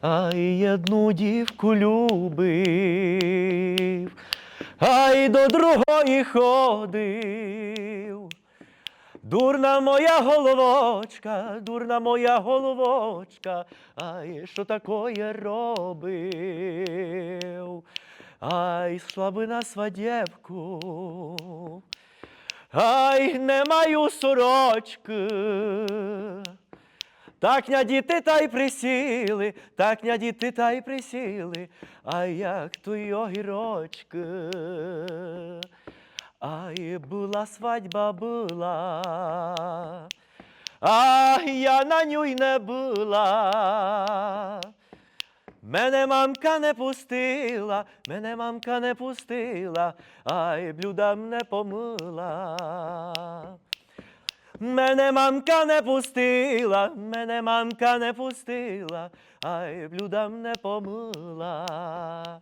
ай одну дівку любив, ай до другої ходив. Дурна моя головочка, дурна моя головочка, ай, що такое робив? Ай, слабина свадєвку, ай, не маю сорочки. Так ня діти та й присіли, так ня діти та й присіли, а як той огірочки. Ай, була свадьба була, а я на ню й не була. Мене мамка не пустила, мене мамка не пустила, ай блюдам не помила. Мене мамка не пустила, мене мамка не пустила, ай блюдам не помила.